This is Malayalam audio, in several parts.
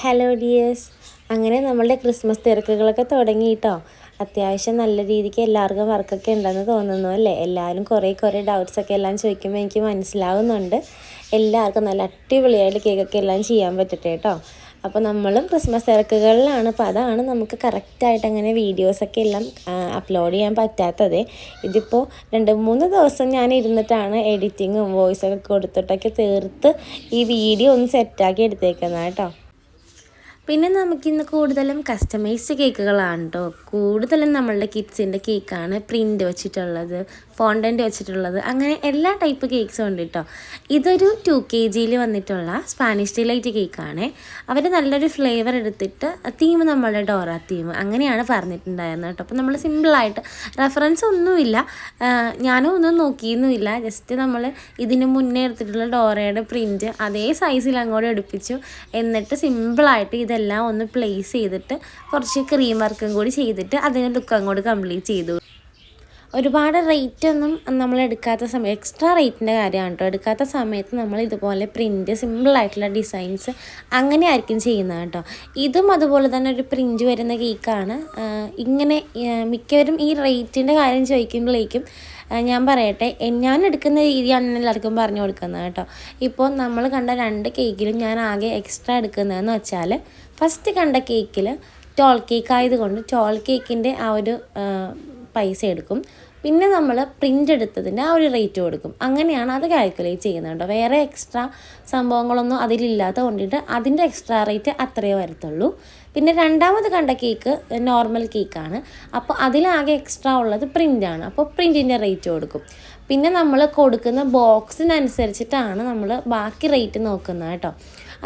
ഹലോ ഡിയേഴ്സ് അങ്ങനെ നമ്മളുടെ ക്രിസ്മസ് തിരക്കുകളൊക്കെ തുടങ്ങി കേട്ടോ അത്യാവശ്യം നല്ല രീതിക്ക് എല്ലാവർക്കും വർക്കൊക്കെ ഉണ്ടെന്ന് തോന്നുന്നു അല്ലേ? എല്ലാവരും കുറേ കുറേ ഡൗട്ട്സൊക്കെ എല്ലാം ചോദിക്കുമ്പോൾ എനിക്ക് മനസ്സിലാവുന്നുണ്ട്. എല്ലാവർക്കും നല്ല അടിപൊളിയായിട്ട് കേക്കൊക്കെ എല്ലാം ചെയ്യാൻ പറ്റട്ടെ കേട്ടോ. അപ്പോൾ നമ്മളും ക്രിസ്മസ് തിരക്കുകളിലാണ്. അപ്പോൾ അതാണ് നമുക്ക് കറക്റ്റായിട്ട് അങ്ങനെ വീഡിയോസൊക്കെ എല്ലാം അപ്ലോഡ് ചെയ്യാൻ പറ്റാത്തത്. ഇതിപ്പോൾ രണ്ട് മൂന്ന് ദിവസം ഞാൻ ഇരുന്നിട്ടാണ് എഡിറ്റിങ്ങും വോയിസൊക്കെ കൊടുത്തിട്ടൊക്കെ തീർത്ത് ഈ വീഡിയോ ഒന്ന് സെറ്റാക്കി എടുത്തേക്കുന്നത് കേട്ടോ. പിന്നെ നമുക്കിന്ന് കൂടുതലും കസ്റ്റമൈസ്ഡ് കേക്കുകളാണ് കേട്ടോ കൂടുതലും നമ്മളുടെ കിഡ്സിന്റെ കേക്കാണ് പ്രിന്റ് വെച്ചിട്ടുള്ളത് ഫോണ്ടന്റ് വെച്ചിട്ടുള്ളത് അങ്ങനെ എല്ലാ ടൈപ്പ് കേക്ക്സും ഉണ്ട് കേട്ടോ ഇതൊരു ടു കെ ജിയിൽ വന്നിട്ടുള്ള സ്പാനിഷ് ഡിലൈറ്റ് കേക്കാണ് അവർ നല്ലൊരു ഫ്ലേവർ എടുത്തിട്ട് തീം നമ്മളുടെ ഡോറ തീം അങ്ങനെയാണ് പറഞ്ഞിട്ടുണ്ടായിരുന്നത് കേട്ടോ അപ്പോൾ നമ്മൾ സിമ്പിളായിട്ട് റെഫറൻസ് ഒന്നുമില്ല. ഞാനും ഒന്നും നോക്കിയൊന്നുമില്ല ജസ്റ്റ് നമ്മൾ ഇതിന് മുന്നേ എടുത്തിട്ടുള്ള ഡോറയുടെ പ്രിന്റ് അതേ സൈസിൽ അങ്ങോട്ട് എടുപ്പിച്ചു. എന്നിട്ട് സിമ്പിളായിട്ട് ഇതെല്ലാം ഒന്ന് പ്ലേസ് ചെയ്തിട്ട് കുറച്ച് ക്രീം വർക്കും കൂടി ചെയ്തിട്ട് അതിന് ലുക്ക് അങ്ങോട്ട് കംപ്ലീറ്റ് ചെയ്തു. ഒരുപാട് റേറ്റ് ഒന്നും നമ്മൾ എടുക്കാത്ത സമയം എക്സ്ട്രാ റേറ്റിന്റെ കാര്യമാണ് കേട്ടോ എടുക്കാത്ത സമയത്ത് നമ്മൾ ഇതുപോലെ പ്രിന്റ് സിമ്പിളായിട്ടുള്ള ഡിസൈൻസ് അങ്ങനെ ആയിരിക്കും ചെയ്യുന്നത് കേട്ടോ ഇതും അതുപോലെ തന്നെ ഒരു പ്രിന്റ് വരുന്ന കേക്കാണ് ഇങ്ങനെ മിക്കവരും ഈ റേറ്റിന്റെ കാര്യം ചോദിക്കുമ്പോഴേക്കും ഞാൻ പറയട്ടെ ഞാൻ എടുക്കുന്ന രീതിയാണ് എല്ലാവർക്കും പറഞ്ഞു കൊടുക്കുന്നത് കേട്ടോ. ഇപ്പോൾ നമ്മൾ കണ്ട രണ്ട് കേക്കിലും ഞാൻ ആകെ എക്സ്ട്രാ എടുക്കുന്നതെന്ന് വെച്ചാൽ ഫസ്റ്റ് കണ്ട കേക്കിൽ ടോൾ കേക്ക് ആയതുകൊണ്ട് ടോൾ കേക്കിന്റെ ആ ഒരു പൈസ എടുക്കും. പിന്നെ നമ്മൾ പ്രിന്റ് എടുത്തതിന്റെ ആ ഒരു റേറ്റ് കൊടുക്കും. അങ്ങനെയാണ് അത് കാൽക്കുലേറ്റ് ചെയ്യുന്നത് കേട്ടോ. വേറെ എക്സ്ട്രാ സംഭവങ്ങളൊന്നും അതിലില്ലാത്ത കൊണ്ടിട്ട് അതിന്റെ എക്സ്ട്രാ റേറ്റ് അത്രയേ വരത്തുള്ളൂ. പിന്നെ രണ്ടാമത് കണ്ട കേക്ക് നോർമൽ കേക്കാണ് അപ്പോൾ അതിലാകെ എക്സ്ട്രാ ഉള്ളത് പ്രിന്റാണ് അപ്പോൾ പ്രിന്റിന്റെ റേറ്റ് കൊടുക്കും. പിന്നെ നമ്മൾ കൊടുക്കുന്ന ബോക്സിനനുസരിച്ചിട്ടാണ് നമ്മൾ ബാക്കി റേറ്റ് നോക്കുന്നത് കേട്ടോ.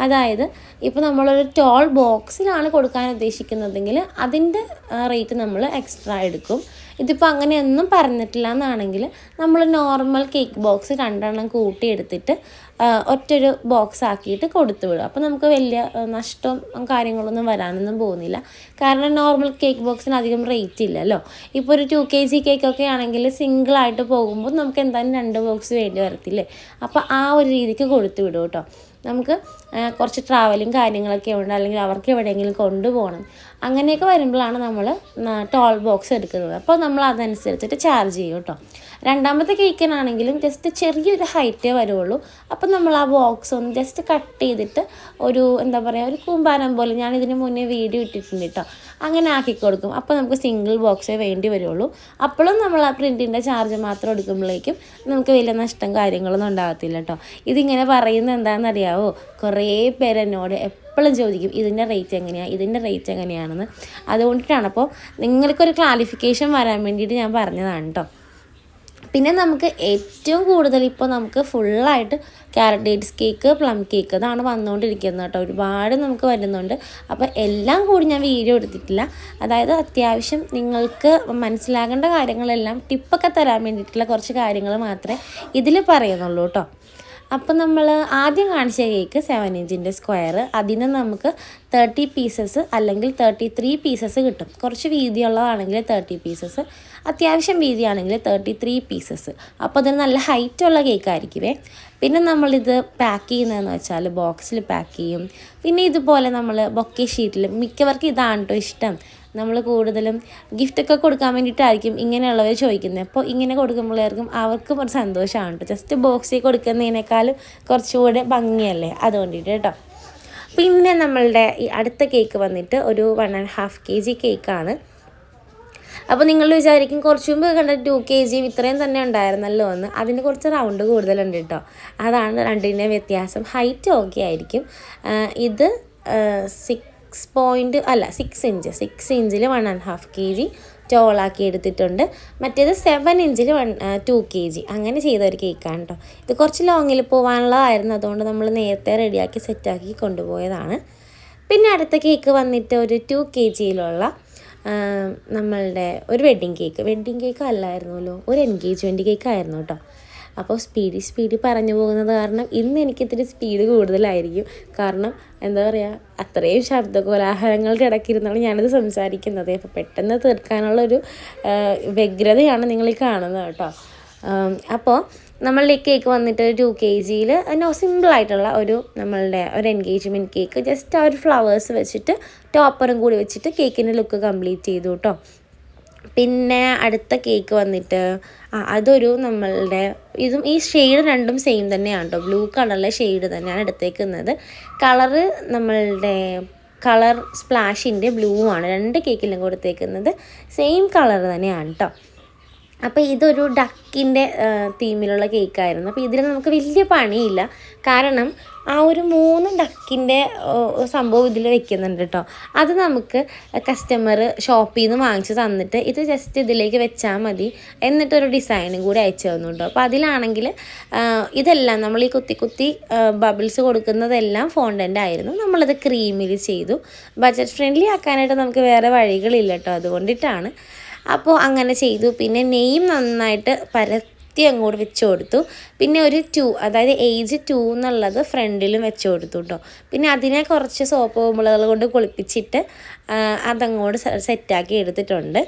അതായത് ഇപ്പോൾ നമ്മളൊരു ടോൾ ബോക്സിലാണ് കൊടുക്കാൻ ഉദ്ദേശിക്കുന്നതെങ്കിൽ അതിന്റെ റേറ്റ് നമ്മൾ എക്സ്ട്രാ എടുക്കും. ഇതിപ്പോൾ അങ്ങനെയൊന്നും പറഞ്ഞിട്ടില്ല എന്നാണെങ്കിൽ നമ്മൾ നോർമൽ കേക്ക് ബോക്സ് രണ്ടെണ്ണം കൂട്ടിയെടുത്തിട്ട് ഒറ്റൊരു ബോക്സ് ആക്കിയിട്ട് കൊടുത്തു വിടും അപ്പോൾ നമുക്ക് വലിയ നഷ്ടവും കാര്യങ്ങളൊന്നും വരാനൊന്നും പോകുന്നില്ല. കാരണം നോർമൽ കേക്ക് ബോക്സിന് അധികം റേറ്റ് ഇല്ലല്ലോ. ഇപ്പോൾ ഒരു ടു കെ ജി കേക്കൊക്കെ ആണെങ്കിൽ സിംഗിളായിട്ട് പോകുമ്പോൾ നമുക്ക് എന്തായാലും രണ്ട് ബോക്സ് വേണ്ടി വരത്തില്ലേ? അപ്പോൾ ആ ഒരു രീതിക്ക് കൊടുത്തു വിടും കേട്ടോ. നമുക്ക് കുറച്ച് ട്രാവലിങ് കാര്യങ്ങളൊക്കെ ഉണ്ട്. അല്ലെങ്കിൽ അവർക്ക് എവിടെയെങ്കിലും കൊണ്ടുപോകണം. അങ്ങനെയൊക്കെ വരുമ്പോഴാണ് നമ്മൾ ടോൾ ബോക്സ് എടുക്കുന്നത്. അപ്പോൾ നമ്മൾ അതനുസരിച്ചിട്ട് ചാർജ് ചെയ്യും കേട്ടോ. രണ്ടാമത്തെ കേക്കിനാണെങ്കിലും ജസ്റ്റ് ചെറിയൊരു ഹൈറ്റേ വരുള്ളൂ. അപ്പം നമ്മൾ ആ ബോക്സ് ഒന്ന് ജസ്റ്റ് കട്ട് ചെയ്തിട്ട് ഒരു എന്താ പറയുക ഒരു കൂമ്പാരം പോലെ ഞാൻ ഇതിന് മുന്നേ വീഡിയോ ഇട്ടിട്ടുണ്ട് കേട്ടോ. അങ്ങനെ ആക്കി കൊടുക്കും. അപ്പോൾ നമുക്ക് സിംഗിൾ ബോക്സേ വേണ്ടി വരുള്ളൂ. അപ്പോഴും നമ്മൾ ആ പ്രിന്റിന്റെ ചാർജ് മാത്രം എടുക്കുമ്പോഴേക്കും നമുക്ക് വലിയ നഷ്ടം കാര്യങ്ങളൊന്നും ഉണ്ടാകത്തില്ല കേട്ടോ ഇതിങ്ങനെ പറയുന്നത് എന്താണെന്നറിയാവോ? കുറേ പേരെന്നോട് എപ്പോഴും ചോദിക്കും ഇതിന്റെ റേറ്റ് എങ്ങനെയാണ് ഇതിന്റെ റേറ്റ് എങ്ങനെയാണെന്ന്? അതുകൊണ്ടിട്ടാണ്. അപ്പോൾ നിങ്ങൾക്കൊരു ക്ലാരിഫിക്കേഷൻ വരാൻ വേണ്ടിയിട്ട് ഞാൻ പറഞ്ഞതാണ് കേട്ടോ പിന്നെ നമുക്ക് ഏറ്റവും കൂടുതൽ ഇപ്പോൾ നമുക്ക് ഫുള്ളായിട്ട് carrot dates cake plum cake അതാണ് വന്നുകൊണ്ടിരിക്കുന്നത് കേട്ടോ. ഒരുപാട് നമുക്ക് വരുന്നുണ്ട്. അപ്പോൾ എല്ലാം കൂടി ഞാൻ വീഡിയോ എടുത്തിട്ടില്ല. അതായത് അത്യാവശ്യം നിങ്ങൾക്ക് മനസ്സിലാകേണ്ട കാര്യങ്ങളെല്ലാം ടിപ്പൊക്കെ തരാൻ വേണ്ടിയിട്ടുള്ള കുറച്ച് കാര്യങ്ങൾ മാത്രമേ ഇതിൽ പറയുന്നുള്ളൂ കേട്ടോ. അപ്പം നമ്മൾ ആദ്യം കാണിച്ച കേക്ക് സെവൻ ഇഞ്ചിന്റെ സ്ക്വയർ അതിന് നമുക്ക് തേർട്ടി പീസസ് അല്ലെങ്കിൽ തേർട്ടി ത്രീ പീസസ് കിട്ടും. കുറച്ച് വീതിയുള്ളതാണെങ്കിൽ തേർട്ടി പീസസ് അത്യാവശ്യം വീതിയാണെങ്കിൽ തേർട്ടി ത്രീ പീസസ് അപ്പോൾ അതിന് നല്ല ഹൈറ്റ് ഹൈറ്റുള്ള കേക്കായിരിക്കുമേ പിന്നെ നമ്മളിത് പാക്ക് ചെയ്യുന്നതെന്ന് വെച്ചാൽ ബോക്സിൽ പാക്ക് ചെയ്യും. പിന്നെ ഇതുപോലെ നമ്മൾ ബൊക്കെ ഷീറ്റിൽ മിക്കവർക്കും ഇതാണ് കേട്ടോ ഇഷ്ടം. നമ്മൾ കൂടുതലും ഗിഫ്റ്റൊക്കെ കൊടുക്കാൻ വേണ്ടിയിട്ടായിരിക്കും ഇങ്ങനെയുള്ളവർ ചോദിക്കുന്നത്. അപ്പോൾ ഇങ്ങനെ കൊടുക്കുമ്പോഴേക്കും അവർക്കും ഒരു സന്തോഷമാണ് കേട്ടോ. ജസ്റ്റ് ബോക്സിൽ കൊടുക്കുന്നതിനേക്കാളും കുറച്ചുകൂടെ ഭംഗിയല്ലേ? അതുകൊണ്ടിട്ട് കേട്ടോ. പിന്നെ നമ്മളുടെ ഈ അടുത്ത കേക്ക് വന്നിട്ട് ഒരു one and half K G കേക്കാണ് അപ്പോൾ നിങ്ങൾ വിചാരിക്കും കുറച്ച് മുമ്പ് കണ്ട ടു കെ ജിയും ഇത്രയും തന്നെ ഉണ്ടായിരുന്നല്ലോ എന്ന്. അതിന് കുറച്ച് റൗണ്ട് കൂടുതലുണ്ട് കേട്ടോ. അതാണ് രണ്ടിന്റെ വ്യത്യാസം. ഹൈറ്റ് ഓക്കെ ആയിരിക്കും. ഇത് സിക്സ് പോയിന്റ് അല്ല സിക്സ് ഇഞ്ച് സിക്സ് ഇഞ്ചിൽ one and half K G ടോളാക്കി എടുത്തിട്ടുണ്ട്. മറ്റേത് സെവൻ ഇഞ്ചിൽ വൺ ടു കെ ജി അങ്ങനെ ചെയ്ത ഒരു കേക്കാണ് കേട്ടോ ഇത് കുറച്ച് ലോങ്ങിൽ പോകാനുള്ളതായിരുന്നു അതുകൊണ്ട് നമ്മൾ നേരത്തെ റെഡിയാക്കി സെറ്റാക്കി കൊണ്ടുപോയതാണ്. പിന്നെ അടുത്ത കേക്ക് വന്നിട്ട് ഒരു ടു കെ ജിയിലുള്ള നമ്മളുടെ ഒരു വെഡ്ഡിങ് കേക്ക് വെഡ്ഡിങ് കേക്ക് അല്ലായിരുന്നല്ലോ. ഒരു എൻഗേജ്മെന്റ് കേക്ക് ആയിരുന്നു കേട്ടോ അപ്പോൾ സ്പീഡി സ്പീഡി പറഞ്ഞു പോകുന്നത് കാരണം ഇന്ന് എനിക്കിത്തിരി സ്പീഡ് കൂടുതലായിരിക്കും. കാരണം എന്താ പറയുക അത്രയും ശബ്ദ കോലാഹലങ്ങളുടെ ഇടയ്ക്കിരുന്നാണ് ഞാനിത് സംസാരിക്കുന്നത്. അപ്പോൾ പെട്ടെന്ന് തീർക്കാനുള്ളൊരു വ്യഗ്രതയാണ് നിങ്ങൾ ഈ കാണുന്നത് കേട്ടോ. അപ്പോൾ നമ്മളുടെ കേക്ക് വന്നിട്ട് ടു കെ ജിയിൽ നോ സിമ്പിളായിട്ടുള്ള ഒരു നമ്മളുടെ ഒരു എൻഗേജ്മെന്റ് കേക്ക് ജസ്റ്റ് ആ ഒരു ഫ്ലവേഴ്സ് വെച്ചിട്ട് ടോപ്പറും കൂടി വെച്ചിട്ട് കേക്കിന്റെ ലുക്ക് കംപ്ലീറ്റ് ചെയ്തു കേട്ടോ. പിന്നെ അടുത്ത കേക്ക് വന്നിട്ട് ആ അതൊരു നമ്മളുടെ ഇതും ഈ ഷെയ്ഡ് രണ്ടും സെയിം തന്നെയാണ് കേട്ടോ ബ്ലൂ കളറിലെ ഷെയ്ഡ് തന്നെയാണ് എടുത്തേക്കുന്നത്. കളറ് നമ്മളുടെ കളർ സ്പ്ലാഷിന്റെ ബ്ലൂ ആണ്. രണ്ട് കേക്കിലും കൊടുത്തേക്കുന്നത്. സെയിം കളർ തന്നെയാണ് കേട്ടോ അപ്പോൾ ഇതൊരു ഡക്കിന്റെ തീമിലുള്ള കേക്കായിരുന്നു അപ്പോൾ ഇതിൽ നമുക്ക് വലിയ പണിയില്ല. കാരണം ആ ഒരു മൂന്ന് ഡക്കിന്റെ സംഭവം ഇതിൽ വെക്കുന്നുണ്ട് കേട്ടോ അത് നമുക്ക് കസ്റ്റമർ ഷോപ്പിൽ നിന്ന് വാങ്ങിച്ച് തന്നിട്ട് ഇത് ജസ്റ്റ് ഇതിലേക്ക് വെച്ചാൽ മതി എന്നിട്ടൊരു ഡിസൈനും കൂടി അയച്ചു തന്നുണ്ടോ അപ്പോൾ അതിലാണെങ്കിൽ ഇതെല്ലാം നമ്മൾ ഈ കുത്തി കുത്തി ബബിൾസ് കൊടുക്കുന്നതെല്ലാം ഫോണ്ടന്റ് ആയിരുന്നു. നമ്മളത് ക്രീമിൽ ചെയ്തു. ബജറ്റ് ഫ്രണ്ട്ലി ആക്കാനായിട്ട് നമുക്ക് വേറെ വഴികളില്ല കേട്ടോ അതുകൊണ്ടിട്ടാണ്. അപ്പോൾ അങ്ങനെ ചെയ്തു. പിന്നെ നെയ്യും നന്നായിട്ട് പരത്തി അങ്ങോട്ട് വെച്ച് കൊടുത്തു. പിന്നെ ഒരു ടു അതായത് ഏജ് ടു എന്നുള്ളത് ഫ്രണ്ടിലും വെച്ച് കൊടുത്തു കേട്ടോ പിന്നെ അതിനെ കുറച്ച് സോപ്പ് മുളകൾ കൊണ്ട് കുളിപ്പിച്ചിട്ട് അതങ്ങോട്ട് സെറ്റാക്കി എടുത്തിട്ടുണ്ട്.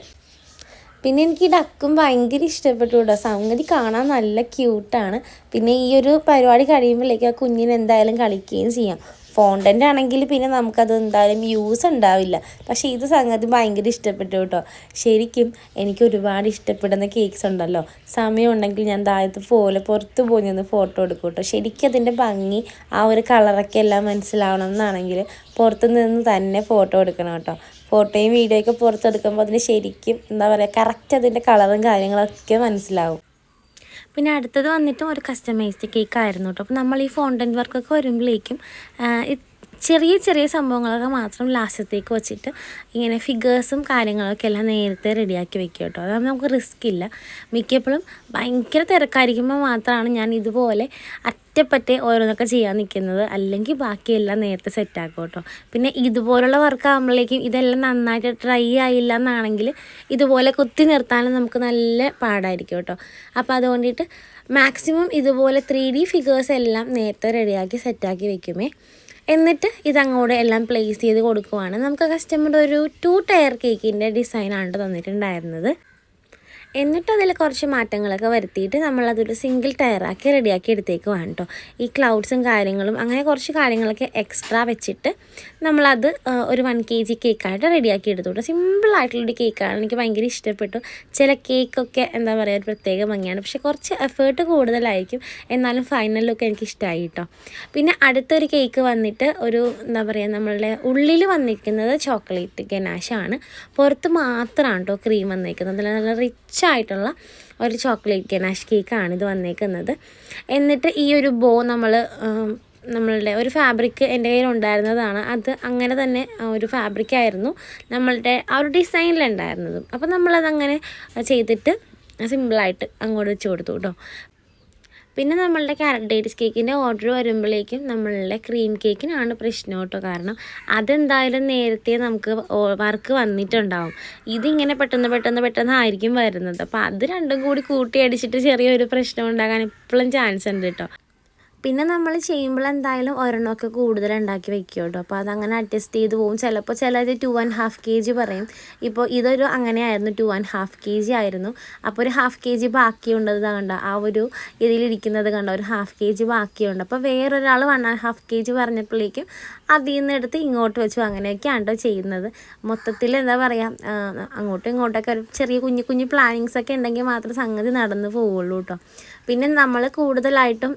പിന്നെ എനിക്ക് ഈ ഡക്കും ഭയങ്കര ഇഷ്ടപ്പെട്ടു കേട്ടോ സംഗതി കാണാൻ നല്ല ക്യൂട്ടാണ് പിന്നെ ഈ ഒരു പരിപാടി കഴിയുമ്പോഴേക്ക് ആ കുഞ്ഞിന് എന്തായാലും കളിക്കുകയും ചെയ്യാം. ഫോണ്ടന്റ് ആണെങ്കിൽ പിന്നെ നമുക്കത് എന്തായാലും യൂസ് ഉണ്ടാവില്ല. പക്ഷേ ഇത് സംഗതി ഭയങ്കര ഇഷ്ടപ്പെട്ടു കേട്ടോ. ശരിക്കും എനിക്ക് ഒരുപാട് ഇഷ്ടപ്പെടുന്ന കേക്ക്സ് ഉണ്ടല്ലോ. സമയമുണ്ടെങ്കിൽ ഞാൻ താഴത്ത് പോലെ പുറത്ത് പോയി നിന്ന് ഫോട്ടോ എടുക്കും കേട്ടോ. ശരിക്കും അതിന്റെ ഭംഗി ആ ഒരു കളറൊക്കെ എല്ലാം മനസ്സിലാവണം എന്നാണെങ്കിൽ പുറത്ത് നിന്ന് തന്നെ ഫോട്ടോ എടുക്കണം കേട്ടോ. ഫോട്ടോയും വീഡിയോയൊക്കെ പുറത്തെടുക്കുമ്പോൾ അതിന് ശരിക്കും എന്താ പറയുക കറക്റ്റ് അതിന്റെ കളറും കാര്യങ്ങളൊക്കെ മനസ്സിലാവും. പിന്നെ അടുത്തത് വന്നിട്ടും ഒരു കസ്റ്റമൈസ്ഡ് കേക്ക് ആയിരുന്നു കേട്ടോ അപ്പോൾ നമ്മൾ ഈ ഫോണ്ടൻ വർക്കൊക്കെ വരുമ്പോഴേക്കും ചെറിയ ചെറിയ സംഭവങ്ങളൊക്കെ മാത്രം ലാസ്റ്റത്തേക്ക് വെച്ചിട്ട് ഇങ്ങനെ ഫിഗേഴ്സും കാര്യങ്ങളൊക്കെ എല്ലാം നേരത്തെ റെഡിയാക്കി വെക്കുക കേട്ടോ. അതാകുമ്പോൾ നമുക്ക് റിസ്ക് ഇല്ല. മിക്കപ്പോഴും ഭയങ്കര തിരക്കായിരിക്കുമ്പോൾ മാത്രമാണ് ഞാൻ ഇതുപോലെ അറ്റപ്പറ്റേ ഓരോന്നൊക്കെ ചെയ്യാൻ നിൽക്കുന്നത്. അല്ലെങ്കിൽ ബാക്കിയെല്ലാം നേരത്തെ സെറ്റാക്കും കേട്ടോ. പിന്നെ ഇതുപോലുള്ള വർക്ക് ആകുമ്പോഴേക്കും ഇതെല്ലാം നന്നായിട്ട് ട്രൈ ആയില്ല എന്നാണെങ്കിൽ ഇതുപോലെ കുത്തി നിർത്താനും നമുക്ക് നല്ല പാടായിരിക്കും കേട്ടോ. അപ്പോൾ അതുകൊണ്ടിട്ട് മാക്സിമം ഇതുപോലെ ത്രീ ഡി ഫിഗേഴ്സ് എല്ലാം നേരത്തെ റെഡിയാക്കി സെറ്റാക്കി വെക്കുമേ. എന്നിട്ട് ഇതങ്ങോട്ട് എല്ലാം പ്ലേസ് ചെയ്ത് കൊടുക്കുവാണ്. നമുക്ക് കസ്റ്റമർ ഒരു ടു ടയർ കേക്കിന്റെ ഡിസൈനാണ് തന്നിട്ടുണ്ടായിരുന്നത്. എന്നിട്ട് അതിൽ കുറച്ച് മാറ്റങ്ങളൊക്കെ വരുത്തിയിട്ട് നമ്മളതൊരു സിംഗിൾ ടയറാക്കി റെഡിയാക്കി എടുത്തേക്കുവാണ് കേട്ടോ ഈ ക്ലൗഡ്സും കാര്യങ്ങളും അങ്ങനെ കുറച്ച് കാര്യങ്ങളൊക്കെ എക്സ്ട്രാ വെച്ചിട്ട് നമ്മളത് ഒരു വൺ കെ ജി കേക്കായിട്ട് റെഡിയാക്കി എടുത്തു സിമ്പിളായിട്ടുള്ളൊരു കേക്കാണ് എനിക്ക് ഭയങ്കര ഇഷ്ടപ്പെട്ടു. ചില കേക്കൊക്കെ എന്താ പറയുക ഒരു പ്രത്യേക ഭംഗിയാണ്. പക്ഷെ കുറച്ച് എഫേർട്ട് കൂടുതലായിരിക്കും. എന്നാലും ഫൈനൽ ലുക്ക് എനിക്ക് ഇഷ്ടമായി കേട്ടോ പിന്നെ അടുത്തൊരു കേക്ക് വന്നിട്ട് ഒരു എന്താ പറയുക നമ്മളുടെ ഉള്ളിൽ വന്നിരിക്കുന്നത് ചോക്ലേറ്റ് ഗനാഷാണ് പുറത്ത് മാത്രമാണ് കേട്ടോ ക്രീം വന്നിരിക്കുന്നത് നല്ല റിച്ച് ആയിട്ടുള്ള ഒരു ചോക്ലേറ്റ് ഗനാഷ് കേക്കാണ് ഇത് വന്നേക്കുന്നത്. എന്നിട്ട് ഈ ഒരു ബോ നമ്മൾ നമ്മളുടെ ഒരു ഫാബ്രിക് എന്റെ കയ്യിൽ ഉണ്ടായിരുന്നതാണ് അത് അങ്ങനെ തന്നെ ഒരു ഫാബ്രിക് ആയിരുന്നു നമ്മളുടെ ആ ഒരു ഡിസൈനിലുണ്ടായിരുന്നതും അപ്പം നമ്മളതങ്ങനെ ചെയ്തിട്ട് സിമ്പിളായിട്ട് അങ്ങോട്ട് വെച്ച് കൊടുത്തു കേട്ടോ. പിന്നെ നമ്മളുടെ ക്യാരറ്റ് ഡേറ്റ്സ് കേക്കിന്റെ ഓർഡർ വരുമ്പോഴേക്കും നമ്മളുടെ ക്രീം കേക്കിനാണ് പ്രശ്നം കേട്ടോ. കാരണം അതെന്തായാലും നേരത്തെ നമുക്ക് വർക്ക് വന്നിട്ടുണ്ടാവും. ഇതിങ്ങനെ പെട്ടെന്ന് പെട്ടെന്ന് പെട്ടെന്ന് ആയിരിക്കും വരുന്നത്. അപ്പോൾ അത് രണ്ടും കൂടി കൂട്ടിയടിച്ചിട്ട് ചെറിയൊരു പ്രശ്നം ഉണ്ടാകാൻ എപ്പോഴും ചാൻസ് ഉണ്ട് കേട്ടോ. പിന്നെ നമ്മൾ ചെയ്യുമ്പോൾ എന്തായാലും ഒരെണ്ണമൊക്കെ കൂടുതൽ ഉണ്ടാക്കി വെക്കും കേട്ടോ. അപ്പോൾ അതങ്ങനെ അഡ്ജസ്റ്റ് ചെയ്ത് പോകും ചിലപ്പോൾ ചിലത് two and half K G പറയും. ഇപ്പോൾ ഇതൊരു അങ്ങനെയായിരുന്നു. Two and half K G ആയിരുന്നു. അപ്പോൾ ഒരു ഹാഫ് കെ ജി ബാക്കിയുണ്ടത് കണ്ട? ആ ഒരു ഇതിലിരിക്കുന്നത് കണ്ട? ഒരു ഹാഫ് കെ ജി ബാക്കിയുണ്ട്. അപ്പോൾ വേറൊരാൾ one and half K G പറഞ്ഞപ്പോഴേക്കും അതിൽ നിന്ന് എടുത്ത് ഇങ്ങോട്ട് വെച്ചു. അങ്ങനെയൊക്കെയാണ് കേട്ടോ ചെയ്യുന്നത്. മൊത്തത്തിൽ എന്താ പറയുക അങ്ങോട്ടും ഇങ്ങോട്ടൊക്കെ ഒരു ചെറിയ കുഞ്ഞു കുഞ്ഞു പ്ലാനിങ്സ് ഒക്കെ ഉണ്ടെങ്കിൽ മാത്രം സംഗതി നടന്നു പോവുള്ളൂ കേട്ടോ പിന്നെ നമ്മൾ കൂടുതലായിട്ടും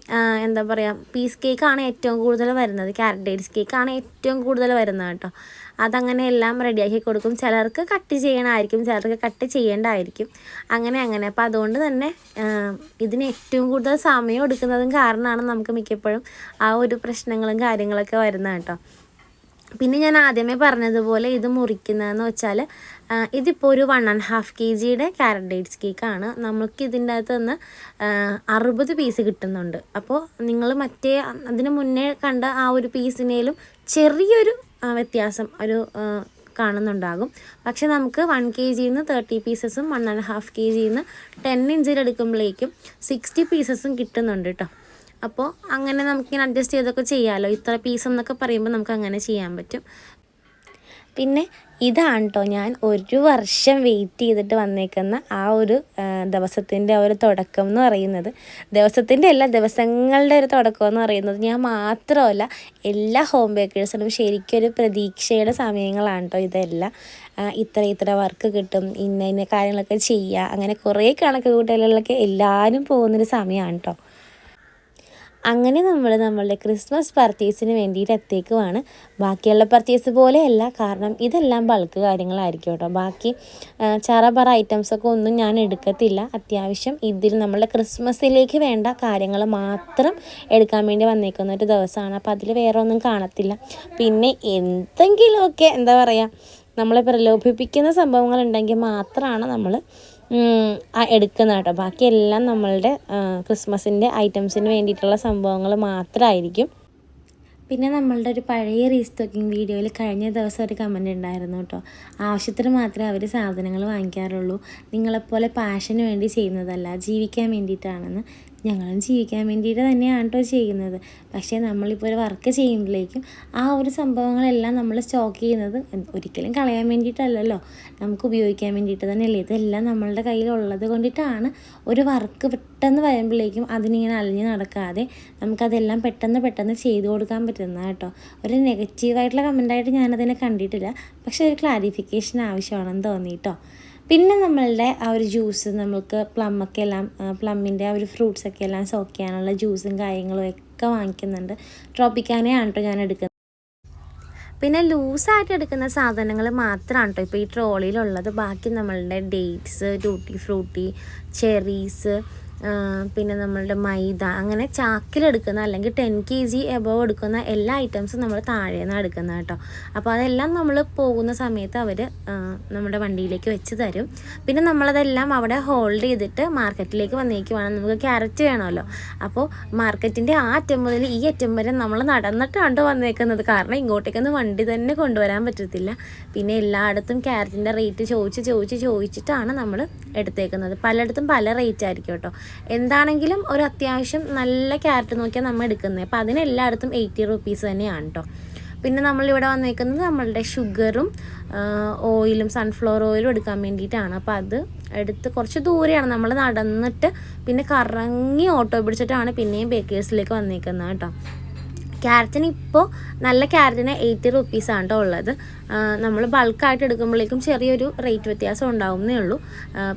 എന്താ പറയുക പീസ് കേക്കാണ് ഏറ്റവും കൂടുതൽ വരുന്നത്. ക്യാരറ്റ് ഡേറ്റ്സ് കേക്കാണ് ഏറ്റവും കൂടുതൽ വരുന്നത് കേട്ടോ. അതങ്ങനെ എല്ലാം റെഡിയാക്കി കൊടുക്കും. ചിലർക്ക് കട്ട് ചെയ്യണമായിരിക്കും ചിലർക്ക് കട്ട് ചെയ്യേണ്ടതായിരിക്കും അങ്ങനെ അങ്ങനെ. അപ്പോൾ അതുകൊണ്ട് തന്നെ ഇതിന് ഏറ്റവും കൂടുതൽ സമയം എടുക്കുന്നതും കാരണമാണ് നമുക്ക് മിക്കപ്പോഴും ആ ഒരു പ്രശ്നങ്ങളും കാര്യങ്ങളൊക്കെ വരുന്നത് കേട്ടോ. പിന്നെ ഞാൻ ആദ്യമേ പറഞ്ഞതുപോലെ ഇത് മുറിക്കുന്നതെന്ന് വെച്ചാൽ ഇതിപ്പോൾ ഒരു വൺ ആൻഡ് ഹാഫ് കെ ജിയുടെ ക്യാരറ്റ് ഡേറ്റ്സ് കേക്കാണ് നമുക്ക് ഇതിന്റെ അകത്ത് നിന്ന് അറുപത് പീസ് കിട്ടുന്നുണ്ട്. അപ്പോൾ നിങ്ങൾ മറ്റേ അതിന് മുന്നേ കണ്ട ആ ഒരു പീസിനേലും ചെറിയൊരു വ്യത്യാസം ഒരു കാണുന്നുണ്ടാകും. പക്ഷെ നമുക്ക് വൺ കെ ജിയിൽ നിന്ന് തേർട്ടി പീസസും വൺ ആൻഡ് ഹാഫ് കെ ജിയിൽ നിന്ന് ടെൻ ഇഞ്ചിൽ എടുക്കുമ്പോഴേക്കും സിക്സ്റ്റി പീസസും കിട്ടുന്നുണ്ട് കേട്ടോ അപ്പോൾ അങ്ങനെ നമുക്കിങ്ങനെ അഡ്ജസ്റ്റ് ചെയ്തൊക്കെ ചെയ്യാമല്ലോ ഇത്ര പീസ് എന്നൊക്കെ പറയുമ്പോൾ നമുക്ക് അങ്ങനെ ചെയ്യാൻ പറ്റും. പിന്നെ ഇതാണ് കേട്ടോ ഞാൻ ഒരു വർഷം വെയിറ്റ് ചെയ്തിട്ട് വന്നേക്കുന്ന ആ ഒരു ദിവസത്തിന്റെ ഒരു തുടക്കം എന്ന് പറയുന്നത്. ദിവസത്തിന്റെ എല്ലാ ദിവസങ്ങളുടെ ഒരു തുടക്കം എന്ന് പറയുന്നത് ഞാൻ മാത്രമല്ല എല്ലാ ഹോം ബേക്കേഴ്സിനും ശരിക്കും ഒരു പ്രതീക്ഷയുടെ സമയങ്ങളാണ് കേട്ടോ ഇതെല്ലാം. ഇത്ര ഇത്ര വർക്ക് കിട്ടും ഇന്ന ഇന്ന കാര്യങ്ങളൊക്കെ ചെയ്യുക അങ്ങനെ കുറേ കണക്ക് കൂട്ടലുകളൊക്കെ എല്ലാവരും പോകുന്നൊരു സമയമാണ് കേട്ടോ അങ്ങനെ നമ്മൾ നമ്മളുടെ ക്രിസ്മസ് പർച്ചേസിന് വേണ്ടിയിട്ട് എത്തേക്കുവാണ്. ബാക്കിയുള്ള പർച്ചേസ് പോലെയല്ല കാരണം ഇതെല്ലാം ബൾക്ക് കാര്യങ്ങളായിരിക്കും കേട്ടോ. ബാക്കി ചറപറ ഐറ്റംസൊക്കെ ഒന്നും ഞാൻ എടുക്കത്തില്ല. അത്യാവശ്യം ഇതിൽ നമ്മളുടെ ക്രിസ്മസിലേക്ക് വേണ്ട കാര്യങ്ങൾ മാത്രം എടുക്കാൻ വേണ്ടി വന്നേക്കുന്ന ഒരു ദിവസമാണ്. അപ്പോൾ അതിൽ വേറെ ഒന്നും കാണത്തില്ല. പിന്നെ എന്തെങ്കിലുമൊക്കെ എന്താ പറയുക നമ്മളെ പ്രലോഭിപ്പിക്കുന്ന സംഭവങ്ങൾ ഉണ്ടെങ്കിൽ മാത്രമാണ് നമ്മൾ എടുക്കുന്ന കേട്ടോ. ബാക്കിയെല്ലാം നമ്മളുടെ ക്രിസ്മസിന്റെ ഐറ്റംസിന് വേണ്ടിയിട്ടുള്ള സംഭവങ്ങൾ മാത്രമായിരിക്കും പിന്നെ നമ്മളുടെ ഒരു പഴയ റീസ്റ്റോക്കിംഗ് വീഡിയോയിൽ കഴിഞ്ഞ ദിവസം ഒരു കമന്റ് ഉണ്ടായിരുന്നു കേട്ടോ. ആവശ്യത്തിന് മാത്രമേ അവർ സാധനങ്ങൾ വാങ്ങിക്കാറുള്ളൂ. നിങ്ങളെപ്പോലെ പാഷന് വേണ്ടി ചെയ്യുന്നതല്ല ജീവിക്കാൻ വേണ്ടിയിട്ടാണെന്ന്. ഞങ്ങളും ജീവിക്കാൻ വേണ്ടിയിട്ട് തന്നെയാണ് കേട്ടോ ചെയ്യുന്നത്. പക്ഷേ നമ്മളിപ്പോൾ ഒരു വർക്ക് ചെയ്യുമ്പോഴേക്കും ആ ഒരു സംഭവങ്ങളെല്ലാം നമ്മൾ സ്റ്റോക്ക് ചെയ്യുന്നത് ഒരിക്കലും കളയാൻ വേണ്ടിയിട്ടല്ലല്ലോ. നമുക്ക് ഉപയോഗിക്കാൻ വേണ്ടിയിട്ട് തന്നെയല്ലേ. ഇതെല്ലാം നമ്മളുടെ കയ്യിലുള്ളത് കൊണ്ടിട്ടാണ് ഒരു വർക്ക് പെട്ടെന്ന് വരുമ്പോഴേക്കും അതിനിങ്ങനെ അലിഞ്ഞ് നടക്കാതെ നമുക്കതെല്ലാം പെട്ടെന്ന് പെട്ടെന്ന് ചെയ്തു കൊടുക്കാൻ പറ്റുന്ന കേട്ടോ ഒരു നെഗറ്റീവായിട്ടുള്ള കമന്റായിട്ട് ഞാനതിനെ കണ്ടിട്ടില്ല. പക്ഷേ ഒരു ക്ലാരിഫിക്കേഷൻ ആവശ്യമാണെന്ന് തോന്നി കേട്ടോ പിന്നെ നമ്മളുടെ ആ ഒരു ജ്യൂസ് നമുക്ക് പ്ലമ്മൊക്കെ എല്ലാം പ്ലമ്മിന്റെ ആ ഒരു ഫ്രൂട്ട്സൊക്കെ എല്ലാം സോക്ക് ചെയ്യാനുള്ള ജ്യൂസും കാര്യങ്ങളും ഒക്കെ വാങ്ങിക്കുന്നുണ്ട്. ട്രോപ്പിക്കാനെയാണ് കേട്ടോ ഞാൻ എടുക്കുന്നത്. പിന്നെ ലൂസായിട്ട് എടുക്കുന്ന സാധനങ്ങൾ മാത്രമാണ് കേട്ടോ ഇപ്പോൾ ഈ ട്രോളിയിലുള്ളത് ബാക്കി നമ്മളുടെ ഡേറ്റ്സ് ടൂട്ടി ഫ്രൂട്ടി ചെറീസ് പിന്നെ നമ്മളുടെ മൈദ അങ്ങനെ ചാക്കിലെടുക്കുന്ന അല്ലെങ്കിൽ ടെൻ കെ ജി എബവ് എടുക്കുന്ന എല്ലാ ഐറ്റംസും നമ്മൾ താഴെ നിന്നാണ് എടുക്കുന്നത് കേട്ടോ. അപ്പോൾ അതെല്ലാം നമ്മൾ പോകുന്ന സമയത്ത് അവർ നമ്മുടെ വണ്ടിയിലേക്ക് വെച്ച് തരും. പിന്നെ നമ്മളതെല്ലാം അവിടെ ഹോൾഡ് ചെയ്തിട്ട് മാർക്കറ്റിലേക്ക് വന്നേക്കുവാണ്. നമുക്ക് ക്യാരറ്റ് വേണമല്ലോ. അപ്പോൾ മാർക്കറ്റിന്റെ ആ അറ്റം മുതൽ ഈ അറ്റം വരെ നമ്മൾ നടന്നിട്ടാണ് വന്നേക്കുന്നത്. കാരണം ഇങ്ങോട്ടേക്കൊന്നും വണ്ടി തന്നെ കൊണ്ടുവരാൻ പറ്റത്തില്ല. പിന്നെ എല്ലായിടത്തും ക്യാരറ്റിന്റെ റേറ്റ് ചോദിച്ച് ചോദിച്ച് ചോദിച്ചിട്ടാണ് നമ്മൾ എടുത്തേക്കുന്നത്. പലയിടത്തും പല റേറ്റ് ആയിരിക്കും കേട്ടോ. എന്താണെങ്കിലും ഒരു അത്യാവശ്യം നല്ല ക്യാരറ്റ് നോക്കിയാൽ നമ്മൾ എടുക്കുന്നത് അപ്പോൾ അതിന് എല്ലായിടത്തും എയ്റ്റി റുപ്പീസ് തന്നെയാണ് കേട്ടോ പിന്നെ നമ്മളിവിടെ വന്നേക്കുന്നത് നമ്മളുടെ ഷുഗറും ഓയിലും സൺഫ്ലവർ ഓയിലും എടുക്കാൻ വേണ്ടിയിട്ടാണ്. അപ്പോൾ അത് എടുത്ത് കുറച്ച് ദൂരെയാണ് നമ്മൾ നടന്നിട്ട് പിന്നെ കറങ്ങി ഓട്ടോ പിടിച്ചിട്ടാണ് പിന്നെയും ബേക്കേഴ്സിലേക്ക് വന്നേക്കുന്നത് കേട്ടോ ക്യാരറ്റിന് ഇപ്പോൾ നല്ല ക്യാരറ്റിന് എയ്റ്റി റുപ്പീസാണ് കേട്ടോ ഉള്ളത്. നമ്മൾ ബൾക്കായിട്ട് എടുക്കുമ്പോഴേക്കും ചെറിയൊരു റേറ്റ് വ്യത്യാസം ഉണ്ടാവുന്നേ ഉള്ളൂ.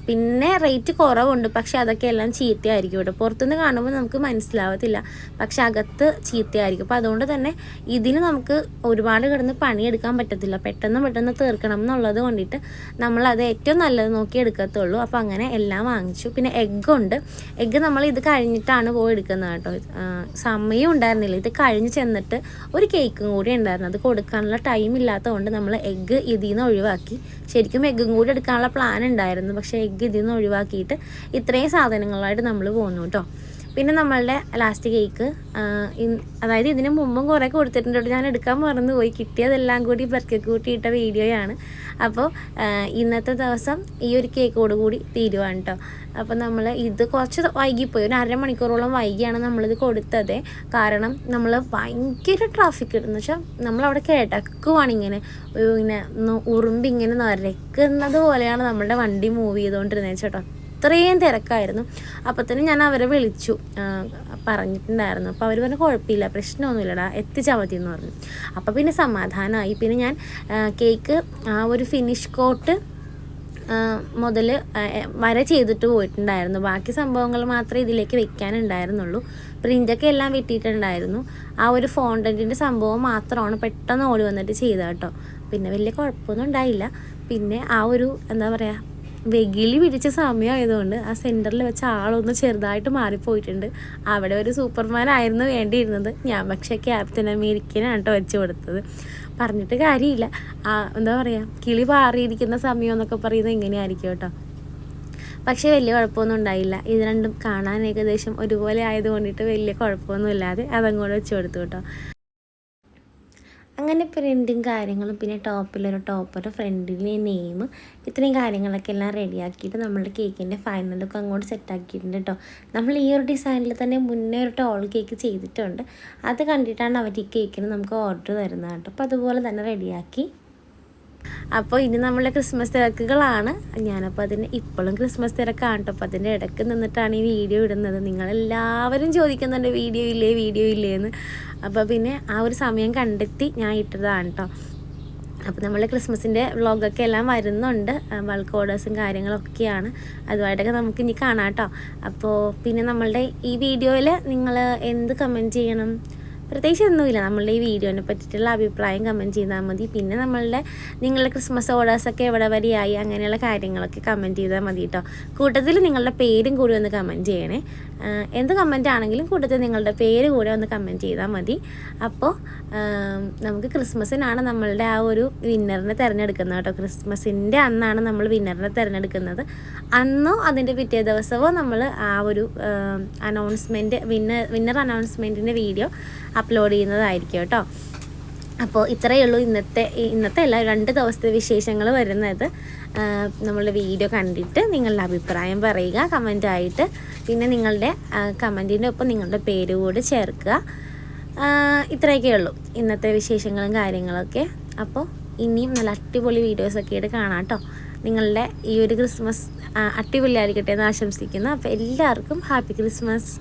പിന്നെ റേറ്റ് കുറവുണ്ട്. പക്ഷെ അതൊക്കെ എല്ലാം ചീത്തയായിരിക്കും ഇവിടെ. പുറത്തുനിന്ന് കാണുമ്പോൾ നമുക്ക് മനസ്സിലാവത്തില്ല. പക്ഷെ അകത്ത് ചീത്തയായിരിക്കും. അപ്പോൾ അതുകൊണ്ട് തന്നെ ഇതിന് നമുക്ക് ഒരുപാട് കിടന്ന് പണിയെടുക്കാൻ പറ്റത്തില്ല. പെട്ടെന്ന് പെട്ടെന്ന് തീർക്കണം എന്നുള്ളത് കൊണ്ടിട്ട് നമ്മളത് ഏറ്റവും നല്ലത് നോക്കി എടുക്കത്തുള്ളൂ. അപ്പോൾ അങ്ങനെ എല്ലാം വാങ്ങിച്ചു. പിന്നെ എഗ്ഗ് ഉണ്ട്. എഗ്ഗ് നമ്മൾ ഇത് കഴിഞ്ഞിട്ടാണ് പോയി എടുക്കുന്നത് കേട്ടോ. സമയം ഉണ്ടായിരുന്നില്ല. ഇത് കഴിഞ്ഞ് ചെന്നിട്ട് ഒരു കേക്കും കൂടി ഉണ്ടായിരുന്നു. അത് കൊടുക്കാനുള്ള ടൈം ഇല്ലാത്തതുകൊണ്ട് നമ്മൾ എഗ്ഗ് ഇതിൽ നിന്ന് ഒഴിവാക്കി. ശരിക്കും എഗ്ഗും കൂടി എടുക്കാനുള്ള പ്ലാൻ ഉണ്ടായിരുന്നു. പക്ഷേ എഗ്ഗ് ഇതിൽ നിന്ന് ഒഴിവാക്കിയിട്ട് ഇത്രയും സാധനങ്ങളായിട്ട് നമ്മൾ പോകുന്നു കേട്ടോ പിന്നെ നമ്മളുടെ ലാസ്റ്റ് കേക്ക് അതായത് ഇതിന് മുമ്പും കുറേ കൊടുത്തിട്ടുണ്ട് ഞാൻ എടുക്കാൻ മറന്നു പോയി കിട്ടിയതെല്ലാം കൂടി ബർക്കി കൂട്ടിയിട്ട വീഡിയോയാണ്. അപ്പോൾ ഇന്നത്തെ ദിവസം ഈ ഒരു കേക്കോട് കൂടി തീരുവാണ് കേട്ടോ അപ്പോൾ നമ്മൾ ഇത് കുറച്ച് വൈകിപ്പോയി. ഒരു അരമണിക്കൂറോളം വൈകിയാണ് നമ്മളിത് കൊടുത്തത്. കാരണം നമ്മൾ ഭയങ്കര ട്രാഫിക് എന്ന് വെച്ചാൽ നമ്മളവിടെ കിടക്കുവാണ് ഇങ്ങനെ. ഇങ്ങനെ ഉറുമ്പിങ്ങനെ നരക്കുന്നത് പോലെയാണ് നമ്മളുടെ വണ്ടി മൂവ് ചെയ്തുകൊണ്ടിരുന്നത് ചേട്ടോ അത്രയും തിരക്കായിരുന്നു. അപ്പോൾ തന്നെ ഞാൻ അവരെ വിളിച്ചു. പറഞ്ഞിട്ടുണ്ടായിരുന്നു. അപ്പോൾ അവർ പറഞ്ഞു കുഴപ്പമില്ല പ്രശ്നമൊന്നുമില്ലടാ എത്തിച്ചാൽ മതി എന്ന് പറഞ്ഞു. അപ്പോൾ പിന്നെ സമാധാനമായി. പിന്നെ ഞാൻ കേക്ക് ആ ഒരു ഫിനിഷ് കോട്ട് മുതൽ വര ചെയ്തിട്ട് പോയിട്ടുണ്ടായിരുന്നു. ബാക്കി സംഭവങ്ങൾ മാത്രമേ ഇതിലേക്ക് വെക്കാനുണ്ടായിരുന്നുള്ളൂ. പ്രിന്റൊക്കെ എല്ലാം വെട്ടിയിട്ടുണ്ടായിരുന്നു. ആ ഒരു ഫോണ്ടന്റിന്റെ സംഭവം മാത്രമാണ് പെട്ടെന്ന് ഓടി വന്നിട്ട് ചെയ്തത് കേട്ടോ. പിന്നെ വലിയ കുഴപ്പമൊന്നും ഉണ്ടായില്ല. പിന്നെ ആ ഒരു എന്താ പറയുക വെകിലി പിടിച്ച സമയമായതുകൊണ്ട് ആ സെന്ററിൽ വെച്ച ആളൊന്ന് ചെറുതായിട്ട് മാറിപ്പോയിട്ടുണ്ട്. അവിടെ ഒരു സൂപ്പർമാൻ ആയിരുന്നു വേണ്ടിയിരുന്നത്. ഞാൻ പക്ഷേ ക്യാപ്റ്റൻ അമേരിക്കനാണ് കേട്ടോ വെച്ച് കൊടുത്തത്. പറഞ്ഞിട്ട് കാര്യമില്ല. ആ എന്താ പറയുക കിളി പാറിയിരിക്കുന്ന സമയം എന്നൊക്കെ പറയുന്നത് ഇങ്ങനെയായിരിക്കും കേട്ടോ. പക്ഷേ വലിയ കുഴപ്പമൊന്നും ഉണ്ടായില്ല. ഇത് രണ്ടും കാണാൻ ഏകദേശം ഒരുപോലെ ആയതുകൊണ്ടിട്ട് വലിയ കുഴപ്പമൊന്നും ഇല്ലാതെ അതങ്ങോട്ട് വെച്ച് കൊടുത്തു കേട്ടോ. അങ്ങനെ പ്രിന്റും കാര്യങ്ങളും പിന്നെ ടോപ്പിലൊരു ടോപ്പർ ഫ്രണ്ടിലെ നെയിം ഇത്രയും കാര്യങ്ങളൊക്കെ എല്ലാം റെഡിയാക്കിയിട്ട് നമ്മളുടെ കേക്കിന്റെ ഫൈനൽ ലുക്ക് അങ്ങോട്ട് സെറ്റാക്കിയിട്ടുണ്ട് കേട്ടോ നമ്മൾ ഈ ഒരു ഡിസൈനിൽ തന്നെ മുന്നേ ഒരു ടോൾ കേക്ക് ചെയ്തിട്ടുണ്ട്. അത് കണ്ടിട്ടാണ് അവർ ഈ കേക്കിന് നമുക്ക് ഓർഡർ തരുന്നത് കേട്ടോ അപ്പോൾ അതുപോലെ തന്നെ റെഡിയാക്കി അപ്പോൾ ഇനി നമ്മളുടെ ക്രിസ്മസ് തിരക്കുകളാണ്. ഞാനപ്പോൾ അതിന് ഇപ്പോഴും ക്രിസ്മസ് തിരക്കാണ് കേട്ടോ അപ്പോൾ അതിന്റെ ഇടയ്ക്ക് നിന്നിട്ടാണ് ഈ വീഡിയോ ഇടുന്നത്. നിങ്ങളെല്ലാവരും ചോദിക്കുന്നുണ്ട് വീഡിയോ ഇല്ലേ വീഡിയോ ഇല്ലേന്ന്. അപ്പോൾ പിന്നെ ആ ഒരു സമയം കണ്ടെത്തി ഞാൻ ഇട്ടതാണ് കേട്ടോ അപ്പോൾ നമ്മൾ ക്രിസ്മസിന്റെ വ്ളോഗൊക്കെ എല്ലാം വരുന്നുണ്ട്. ബൾക്ക് ഓർഡേഴ്സും കാര്യങ്ങളൊക്കെയാണ്. അതുമായിട്ടൊക്കെ നമുക്ക് ഇനി കാണാം കേട്ടോ അപ്പോൾ പിന്നെ നമ്മളുടെ ഈ വീഡിയോയിൽ നിങ്ങൾ എന്ത് കമന്റ് ചെയ്യണം? പ്രത്യേകിച്ച് ഒന്നുമില്ല നമ്മളുടെ ഈ വീഡിയോനെ പറ്റിയിട്ടുള്ള അഭിപ്രായം കമന്റ് ചെയ്താൽ മതി. പിന്നെ നമ്മളുടെ നിങ്ങളുടെ ക്രിസ്മസ് ഓർഡേഴ്സൊക്കെ എവിടെ വരെയായി അങ്ങനെയുള്ള കാര്യങ്ങളൊക്കെ കമന്റ് ചെയ്താൽ മതി കേട്ടോ കൂട്ടത്തിൽ നിങ്ങളുടെ പേരും കൂടി ഒന്ന് കമന്റ് ചെയ്യണേ. എന്ത് കമന്റ് ആണെങ്കിലും കൂട്ടത്തിൽ നിങ്ങളുടെ പേര് കൂടെ ഒന്ന് കമന്റ് ചെയ്താൽ മതി. അപ്പോൾ നമുക്ക് ക്രിസ്മസിനാണ് നമ്മളുടെ ആ ഒരു വിന്നറിനെ തിരഞ്ഞെടുക്കുന്നത് കേട്ടോ. ക്രിസ്മസിന്റെ അന്നാണ് നമ്മൾ വിന്നറിനെ തിരഞ്ഞെടുക്കുന്നത്. അന്നോ അതിന്റെ പിറ്റേ ദിവസമോ നമ്മൾ ആ ഒരു അനൗൺസ്മെന്റ് വിന്നർ വിന്നർ അനൗൺസ്മെന്റിന്റെ വീഡിയോ അപ്ലോഡ് ചെയ്യുന്നതായിരിക്കും കേട്ടോ. അപ്പോൾ ഇത്രയേ ഉള്ളൂ ഇന്നത്തെ ഇന്നത്തെ അല്ല രണ്ട് ദിവസത്തെ വിശേഷങ്ങൾ വരുന്നത്. നമ്മളുടെ വീഡിയോ കണ്ടിട്ട് നിങ്ങളുടെ അഭിപ്രായം പറയുക കമന്റായിട്ട് പിന്നെ നിങ്ങളുടെ കമന്റിന്റെ ഒപ്പം നിങ്ങളുടെ പേര് കൂടി ചേർക്കുക. ഇത്രയൊക്കെ ഉള്ളൂ ഇന്നത്തെ വിശേഷങ്ങളും കാര്യങ്ങളൊക്കെ. അപ്പോൾ ഇനിയും നല്ല അടിപൊളി വീഡിയോസൊക്കെ ആയിട്ട് കാണാം കേട്ടോ. നിങ്ങളുടെ ഈ ഒരു ക്രിസ്മസ് അടിപൊളി അടിപൊളിയായിരിക്കട്ടെ എന്ന് ആശംസിക്കുന്നു. അപ്പോൾ എല്ലാവർക്കും ഹാപ്പി ക്രിസ്മസ്